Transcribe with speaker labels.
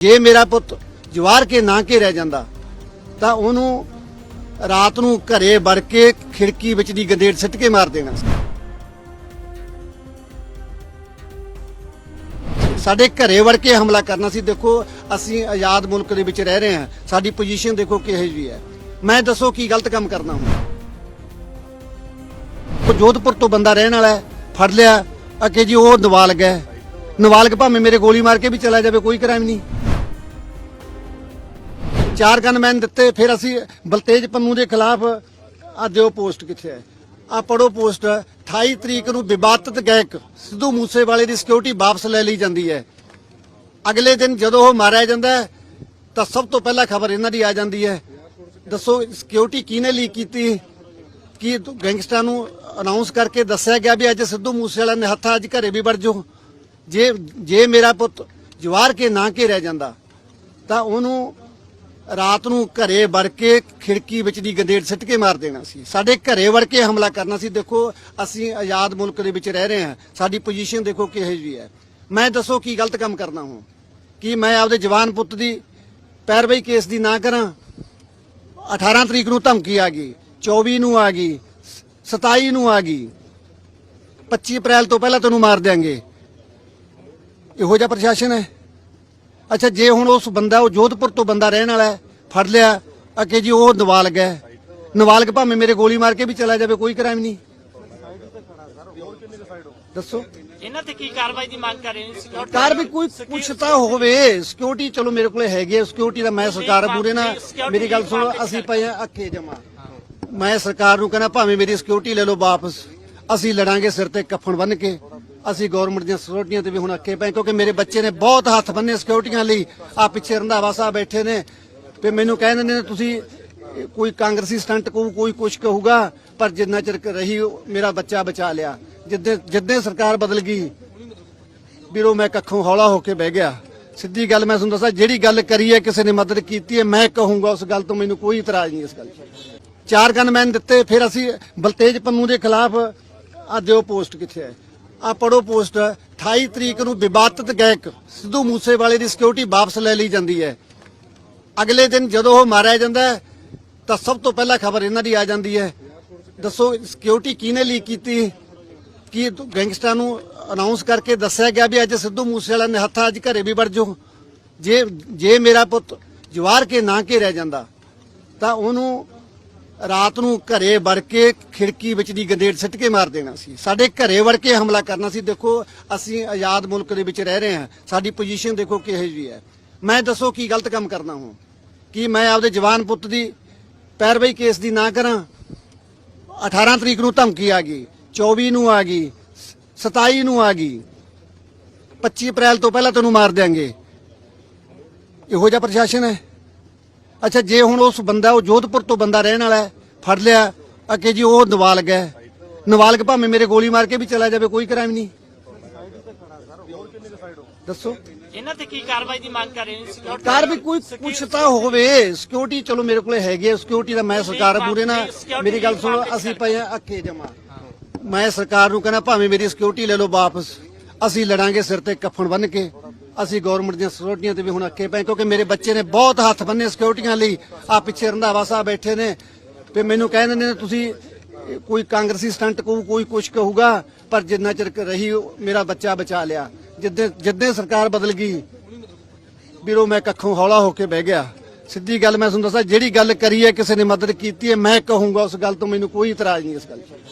Speaker 1: ਜੇ ਮੇਰਾ ਪੁੱਤ ਜਵਾਰ ਕੇ ਨਾ ਕੇ ਰਹਿ ਜਾਂਦਾ, ਤਾਂ ਉਹਨੂੰ ਰਾਤ ਨੂੰ ਘਰੇ ਵੜ ਕੇ ਖਿੜਕੀ ਵਿੱਚ ਦੀ ਗੰਦੇੜ ਸਿੱਟ ਕੇ ਮਾਰ ਦੇਣਾ। ਸੀ ਸਾਡੇ ਘਰੇ ਵੜ ਕੇ ਹਮਲਾ ਕਰਨਾ ਸੀ, ਦੇਖੋ ਅਸੀਂ ਆਜ਼ਾਦ ਮੁਲਕ ਦੇ ਵਿੱਚ ਰਹਿ ਰਹੇ ਹਾਂ। ਸਾਡੀ ਪੋਜੀਸ਼ਨ ਦੇਖੋ ਕਿਹੋ ਜਿਹੀ ਹੈ। ਮੈਂ ਦੱਸੋ ਕੀ ਗਲਤ ਕੰਮ ਕਰਨਾ ਹੁਣ? ਜੋਧਪੁਰ ਤੋਂ ਬੰਦਾ ਰਹਿਣ ਵਾਲਾ ਹੈ, ਫੜ ਲਿਆ ਅਕੇ ਜੀ ਉਹ ਨਵਾਲਗ ਹੈ। ਨਵਾਲਗ ਭਾਵੇਂ ਮੇਰੇ ਗੋਲੀ ਮਾਰ ਕੇ ਵੀ ਚਲਾ ਜਾਵੇ, ਕੋਈ ਕ੍ਰਾਈਮ ਨਹੀਂ। ਚਾਰ ਗਨਮੈਨ ਦਿੱਤੇ, ਫਿਰ ਅਸੀਂ ਬਲਤੇਜ ਪੰਨੂ ਦੇ ਖਿਲਾਫ ਅੱਜ ਉਹ ਪੋਸਟ ਕਿੱਥੇ ਹੈ? ਆ ਪੜੋ ਪੋਸਟ 28 ਤਰੀਕ ਨੂੰ ਵਿਵਾਦਤ ਗਾਇਕ ਸਿੱਧੂ ਮੂਸੇਵਾਲੇ ਦੀ ਸਿਕਿਉਰਿਟੀ ਵਾਪਸ ਲੈ ਲਈ ਜਾਂਦੀ ਹੈ। ਅਗਲੇ ਦਿਨ ਜਦੋਂ ਉਹ ਮਾਰਿਆ ਜਾਂਦਾ ਤਾਂ ਸਭ ਤੋਂ ਪਹਿਲਾਂ ਖਬਰ ਇਹਨਾਂ ਦੀ ਆ ਜਾਂਦੀ ਹੈ। ਦੱਸੋ ਸਿਕਿਉਰਿਟੀ ਕਿਹਨੇ ਲੀਕ ਕੀਤੀ? ਕਿ ਗੈਂਗਸਟਰਾਂ ਨੂੰ ਅਨਾਉਂਸ ਕਰਕੇ ਦੱਸਿਆ ਗਿਆ ਵੀ ਅੱਜ ਸਿੱਧੂ ਮੂਸੇਵਾਲਾ ਨੇ ਹੱਥਾਂ ਅੱਜ ਘਰੇ ਵੀ ਵੜ ਜਾਓ? ਜੇ ਜੇ ਮੇਰਾ ਪੁੱਤ ਜਵਾਰ ਕੇ ਨਾ ਕੇ ਰਹਿ ਜਾਂਦਾ, ਤਾਂ ਉਹਨੂੰ ਰਾਤ ਨੂੰ ਘਰੇ ਵੜ ਕੇ ਖਿੜਕੀ ਵਿੱਚ ਦੀ ਗੰਦੇੜ ਸਿੱਟ ਕੇ ਮਾਰ ਦੇਣਾ ਸੀ। ਸਾਡੇ ਘਰੇ ਵੜ ਕੇ ਹਮਲਾ ਕਰਨਾ ਸੀ। ਦੇਖੋ, ਅਸੀਂ ਆਜ਼ਾਦ ਮੁਲਕ ਦੇ ਵਿੱਚ ਰਹਿ ਰਹੇ ਹਾਂ। ਸਾਡੀ ਪੋਜੀਸ਼ਨ ਦੇਖੋ ਕਿਹੋ ਜਿਹੀ ਹੈ। ਮੈਂ ਦੱਸੋ ਕੀ ਗਲਤ ਕੰਮ ਕਰਨਾ ਹੁਣ? ਕਿ ਮੈਂ ਆਪਦੇ ਜਵਾਨ ਪੁੱਤ ਦੀ ਪੈਰਵਾਈ ਕੇਸ ਦੀ ਨਾ ਕਰਾਂ? 18 ਤਰੀਕ ਨੂੰ ਧਮਕੀ ਆ ਗਈ 24 ਨੂੰ ਆ ਗਈ 27 ਨੂੰ ਆ ਗਈ। 25 ਅਪ੍ਰੈਲ ਤੋਂ ਪਹਿਲਾਂ ਤੈਨੂੰ ਮਾਰ ਦਿਆਂਗੇ। ਇਹੋ ਜਿਹਾ ਪ੍ਰਸ਼ਾਸਨ ਹੈ? ਅੱਛਾ, ਜੇ ਹੁਣ ਉਸ ਬੰਦਾ, ਉਹ ਜੋਧਪੁਰ ਤੋਂ ਬੰਦਾ ਰਹਿਣ ਵਾਲਾ ਹੈ ਫੜ ਲਿਆ। ਅਕੇ ਜੀ ਉਹ ਨਵਾਲਗ ਹੈ। ਨਵਾਲਗ ਭਾਵੇਂ ਮੇਰੇ ਗੋਲੀ ਮਾਰ ਕੇ ਵੀ ਚਲਾ ਜਾਵੇ ਕੋਈ ਕ੍ਰਾਈਮ ਨਹੀਂ। ਦੱਸੋ।
Speaker 2: ਇਹਨਾਂ ਤੇ ਕੀ ਕਾਰਵਾਈ ਦੀ ਮੰਗ ਕਰ ਰਹੇ ਨੇ? ਸਿਕਿਉਰਿਟੀ
Speaker 1: ਕਾਰ ਵੀ ਕੋਈ ਕੁਛ ਤਾਂ ਹੋਵੇ। ਸਿਕਿਉਰਿਟੀ ਚਲੋ ਮੇਰੇ ਕੋਲੇ ਹੈਗੀ ਹੈ ਸਿਕਿਉਰਿਟੀ ਦਾ ਮੈਂ ਸਰਕਾਰ ਪੂਰੇ ਨਾ ਮੇਰੀ ਗੱਲ ਸੁਣੋ ਅਸੀਂ ਪਏ ਹਾਂ ਅੱਕੇ ਜਮਾ। ਮੈਂ ਸਰਕਾਰ ਨੂੰ ਕਹਿੰਦਾ ਭਾਵੇਂ ਮੇਰੀ ਸਿਕਿਉਰਿਟੀ ਲੈ ਲਓ ਵਾਪਸ। ਅਸੀਂ ਲੜਾਂਗੇ ਸਿਰ ਤੇ ਕੱਫਣ ਬੰਨ ਕੇ। ਅਸੀਂ ਗਵਰਨਮੈਂਟ ਦੀਆਂ ਸਿਕਿਉਰਿਟੀਆਂ ਤੇ ਵੀ ਹੁਣ ਅੱਕੇ ਪਏ ਕਿਉਂਕਿ ਮੇਰੇ ਬੱਚੇ ਨੇ ਬਹੁਤ ਹੱਥ ਬੰਨੇ ਸਿਕਿਉਰਿਟੀਆਂ ਲਈ। ਆ ਪਿੱਛੇ ਰੰਧਾਵਾ ਸਾਹਿਬ ਬੈਠੇ ਨੇ। ਤੇ ਮੈਨੂੰ ਕਹਿੰਦੇ ਨੇ, ਤੁਸੀਂ ਕੋਈ ਕਾਂਗਰਸੀ ਸਟੰਟ ਕਹੂ, ਕੋਈ ਕੁਛ ਕਹੂਗਾ, ਪਰ ਜਿੰਨਾ ਚਿਰ ਰਹੀ ਮੇਰਾ ਬੱਚਾ ਬਚਾ ਲਿਆ। ਜਿੱਦੇ ਜਿੱਦੇ ਸਰਕਾਰ ਬਦਲ ਗਈ, ਵੀਰੋ, ਮੈਂ ਕੱਖੋਂ ਹੌਲਾ ਹੋ ਕੇ ਬਹਿ ਗਿਆ। ਸਿੱਧੀ ਗੱਲ ਮੈਂ ਤੁਹਾਨੂੰ ਦੱਸਾਂ, ਜਿਹੜੀ ਗੱਲ ਕਰੀ ਹੈ, ਕਿਸੇ ਨੇ ਮਦਦ ਕੀਤੀ ਹੈ, ਮੈਂ ਕਹੂੰਗਾ ਉਸ ਗੱਲ ਤੋਂ ਮੈਨੂੰ ਕੋਈ ਇਤਰਾਜ਼ ਨਹੀਂ ਇਸ ਗੱਲ ਚਾਰ ਗਨਮੈਨ ਦਿੱਤੇ, ਫਿਰ ਅਸੀਂ ਬਲਤੇਜ ਪੰਨੂ ਦੇ ਖਿਲਾਫ ਅੱਜ ਉਹ ਪੋਸਟ ਕਿੱਥੇ ਹੈ? ਆ ਪੜੋ ਪੋਸਟ 28 ਤਰੀਕ ਨੂੰ ਵਿਵਾਦਤ ਗਾਇਕ ਸਿੱਧੂ ਮੂਸੇਵਾਲੇ ਦੀ ਸਿਕਿਉਰਿਟੀ ਵਾਪਸ ਲੈ ਲਈ ਜਾਂਦੀ ਹੈ। ਅਗਲੇ ਦਿਨ ਜਦੋਂ ਉਹ ਮਾਰਿਆ ਜਾਂਦਾ ਹੈ, ਤਾਂ ਸਭ ਤੋਂ ਪਹਿਲਾਂ ਖਬਰ ਇਹਨਾਂ ਦੀ ਆ ਜਾਂਦੀ ਹੈ। ਦੱਸੋ ਸਿਕਿਉਰਿਟੀ ਕਿਹਨੇ ਲੀਕ ਕੀਤੀ? ਕਿ ਗੈਂਗਸਟਰਾਂ ਨੂੰ ਅਨਾਉਂਸ ਕਰਕੇ ਦੱਸਿਆ ਗਿਆ ਵੀ ਅੱਜ ਸਿੱਧੂ ਮੂਸੇਵਾਲਾ ਨੇ ਹੱਥਾਂ ਅੱਜ ਘਰੇ ਵੀ ਵੜ ਜਾਓ? ਜੇ ਜੇ ਮੇਰਾ ਪੁੱਤ ਜਵਾਰ ਕੇ ਨਾ ਕੇ ਰਹਿ ਜਾਂਦਾ ਤਾਂ ਉਹਨੂੰ ਰਾਤ ਨੂੰ ਘਰੇ ਵੜ ਕੇ ਖਿੜਕੀ ਵਿੱਚ ਦੀ ਗੰਦੇੜ ਸਿੱਟ ਕੇ ਮਾਰ ਦੇਣਾ ਸੀ। ਸਾਡੇ ਘਰੇ ਵੜ ਕੇ ਹਮਲਾ ਕਰਨਾ ਸੀ। ਦੇਖੋ ਅਸੀਂ ਆਜ਼ਾਦ ਮੁਲਕ ਦੇ ਵਿੱਚ ਰਹਿ ਰਹੇ ਹਾਂ। ਸਾਡੀ ਪੋਜੀਸ਼ਨ ਦੇਖੋ ਕਿਹੋ ਜਿਹੀ ਹੈ। ਮੈਂ ਦੱਸੋ ਕੀ ਗਲਤ ਕੰਮ ਕਰਨਾ ਹੁਣ? ਕਿ ਮੈਂ ਆਪਦੇ ਜਵਾਨ ਪੁੱਤ ਦੀ ਪੈਰਵਾਈ ਕੇਸ ਦੀ ਨਾ ਕਰਾਂ? 18 ਤਰੀਕ ਨੂੰ ਧਮਕੀ ਆ ਗਈ 24 ਨੂੰ ਆ ਗਈ 27 ਨੂੰ ਆ ਗਈ। 25 ਅਪ੍ਰੈਲ ਤੋਂ ਪਹਿਲਾਂ ਤੈਨੂੰ ਮਾਰ ਦਿਆਂਗੇ। ਇਹੋ ਜਿਹਾ ਪ੍ਰਸ਼ਾਸਨ ਹੈ? ਅੱਛਾ, ਜੇ ਹੁਣ ਉਸ ਬੰਦਾ, ਉਹ ਜੋਧਪੁਰ ਤੋਂ ਬੰਦਾ ਰਹਿਣ ਵਾਲਾ ਫੜ ਲਿਆ, ਅੱਗੇ ਜੀ ਉਹ ਨਵਾਲਗ ਹੈ। ਨਵਾਲਗ ਭਾਵੇਂ ਮੇਰੇ ਗੋਲੀ ਮਾਰ ਕੇ ਵੀ ਚਲਾ ਜਾਵੇ, ਕੋਈ ਕ੍ਰਾਈਮ ਨਹੀਂ। ਦੱਸੋ।
Speaker 2: ਇਹਨਾਂ ਤੇ ਕੀ ਕਾਰਵਾਈ ਦੀ ਮੰਗ ਕਰ ਰਹੇ ਨੇ? ਸਿਕਿਉਰਿਟੀ
Speaker 1: ਕਾਰ ਵੀ ਕੋਈ ਕੁਛ ਤਾਂ ਹੋਵੇ। ਸਿਕਿਉਰਿਟੀ ਚਲੋ ਮੇਰੇ ਕੋਲੇ ਹੈਗੀ ਸਿਕਿਉਰਿਟੀ ਦਾ ਮੈਂ ਸਰਕਾਰ ਪੂਰੇ ਨਾ ਮੇਰੀ ਗੱਲ ਸੁਣੋ ਅਸੀਂ ਪਏ ਹਾਂ ਅੱਕੇ ਜਮਾ। ਮੈਂ ਸਰਕਾਰ ਨੂੰ ਕਹਿੰਦਾ ਭਾਵੇਂ ਮੇਰੀ ਸਿਕਿਉਰਿਟੀ ਲੈ ਲਓ ਵਾਪਸ। ਅਸੀਂ ਲੜਾਂਗੇ ਸਿਰ ਤੇ ਕੱਫਣ ਬੰਨ ਕੇ। ਅਸੀਂ ਗਵਰਨਮੈਂਟ ਦੀਆਂ ਸਿਕਿਉਰਿਟੀਆਂ ਤੇ ਵੀ ਹੁਣ ਅੱਕੇ ਪਏ ਕਿਉਂਕਿ ਮੇਰੇ ਬੱਚੇ ਨੇ ਬਹੁਤ ਹੱਥ ਬੰਨੇ ਸਿਕਿਉਰਿਟੀਆਂ ਲਈ। ਆ ਪਿੱਛੇ ਰੰਧਾਵਾ ਸਾਹਿਬ ਬੈਠੇ ਨੇ। ਤੇ ਮੈਨੂੰ ਕਹਿੰਦੇ ਨੇ ਤੁਸੀਂ ਕੋਈ ਕਾਂਗਰਸੀ ਸਟੰਟ ਕਹੂ ਕੋਈ ਕੁਛ ਕਹੂਗਾ ਪਰ ਜਿੰਨਾ ਚਿਰ ਰਹੀ ਮੇਰਾ ਬੱਚਾ ਬਚਾ ਲਿਆ। ਜਿੱਦੇ ਜਿੱਦੇ ਸਰਕਾਰ ਬਦਲ ਗਈ, ਵੀਰੋ ਮੈਂ ਕੱਖੋਂ ਹੌਲਾ ਹੋ ਕੇ ਬਹਿ ਗਿਆ। ਸਿੱਧੀ ਗੱਲ ਮੈਂ ਤੁਹਾਨੂੰ ਦੱਸਾਂ, ਜਿਹੜੀ ਗੱਲ ਕਰੀ ਹੈ ਕਿਸੇ ਨੇ ਮਦਦ ਕੀਤੀ ਹੈ, ਮੈਂ ਕਹੂੰਗਾ ਉਸ ਗੱਲ ਤੋਂ ਮੈਨੂੰ ਕੋਈ ਇਤਰਾਜ਼ ਨਹੀਂ ਇਸ ਗੱਲ 'ਚ।